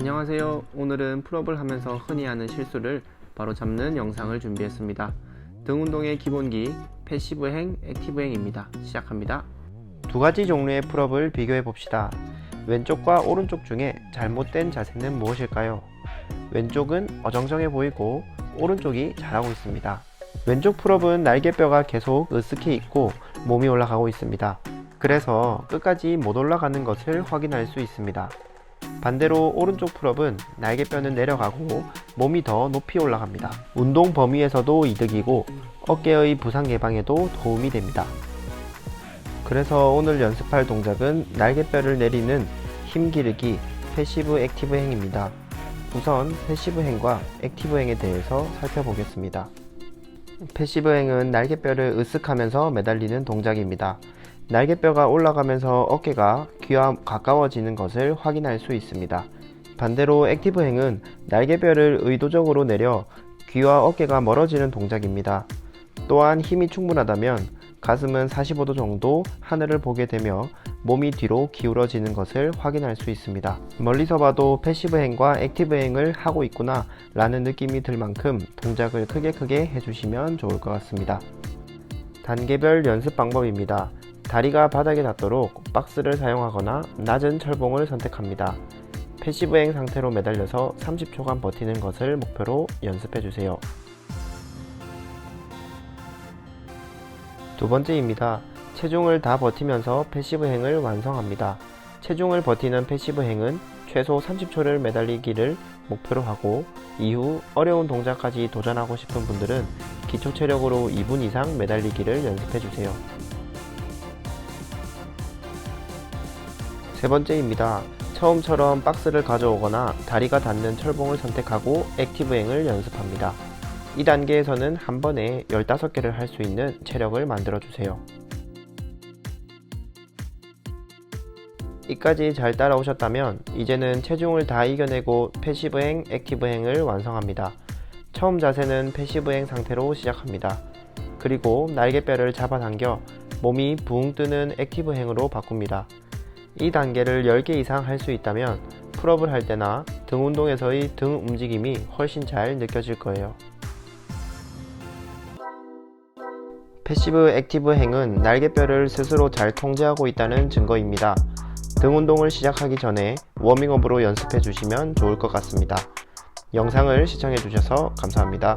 안녕하세요. 오늘은 풀업을 하면서 흔히 하는 실수를 바로 잡는 영상을 준비했습니다. 등 운동의 기본기 패시브행, 액티브행입니다. 시작합니다. 두 가지 종류의 풀업을 비교해 봅시다. 왼쪽과 오른쪽 중에 잘못된 자세는 무엇일까요? 왼쪽은 어정쩡해 보이고 오른쪽이 잘하고 있습니다. 왼쪽 풀업은 날개뼈가 계속 으쓱해 있고 몸이 올라가고 있습니다. 그래서 끝까지 못 올라가는 것을 확인할 수 있습니다. 반대로 오른쪽 풀업은 날개뼈는 내려가고 몸이 더 높이 올라갑니다. 운동 범위에서도 이득이고 어깨의 부상 예방에도 도움이 됩니다. 그래서 오늘 연습할 동작은 날개뼈를 내리는 힘 기르기 패시브 액티브 행입니다. 우선 패시브 행과 액티브 행에 대해서 살펴보겠습니다. 패시브 행은 날개뼈를 으쓱하면서 매달리는 동작입니다. 날개뼈가 올라가면서 어깨가 귀와 가까워지는 것을 확인할 수 있습니다. 반대로 액티브 행은 날개뼈를 의도적으로 내려 귀와 어깨가 멀어지는 동작입니다. 또한 힘이 충분하다면 가슴은 45도 정도 하늘을 보게 되며 몸이 뒤로 기울어지는 것을 확인할 수 있습니다. 멀리서 봐도 패시브 행과 액티브 행을 하고 있구나 라는 느낌이 들 만큼 동작을 크게 크게 해주시면 좋을 것 같습니다. 단계별 연습 방법입니다. 다리가 바닥에 닿도록 박스를 사용하거나 낮은 철봉을 선택합니다. 패시브 행 상태로 매달려서 30초간 버티는 것을 목표로 연습해 주세요. 두 번째입니다. 체중을 다 버티면서 패시브 행을 완성합니다. 체중을 버티는 패시브 행은 최소 30초를 매달리기를 목표로 하고 이후 어려운 동작까지 도전하고 싶은 분들은 기초 체력으로 2분 이상 매달리기를 연습해 주세요. 세 번째입니다. 처음처럼 박스를 가져오거나 다리가 닿는 철봉을 선택하고 액티브 행을 연습합니다. 이 단계에서는 한 번에 15개를 할 수 있는 체력을 만들어 주세요. 이까지 잘 따라오셨다면 이제는 체중을 다 이겨내고 패시브행, 액티브행을 완성합니다. 처음 자세는 패시브행 상태로 시작합니다. 그리고 날개뼈를 잡아당겨 몸이 붕 뜨는 액티브행으로 바꿉니다. 이 단계를 10개 이상 할 수 있다면 풀업을 할 때나 등 운동에서의 등 움직임이 훨씬 잘 느껴질 거예요. 패시브 액티브 행은 날개뼈를 스스로 잘 통제하고 있다는 증거입니다. 등 운동을 시작하기 전에 워밍업으로 연습해 주시면 좋을 것 같습니다. 영상을 시청해 주셔서 감사합니다.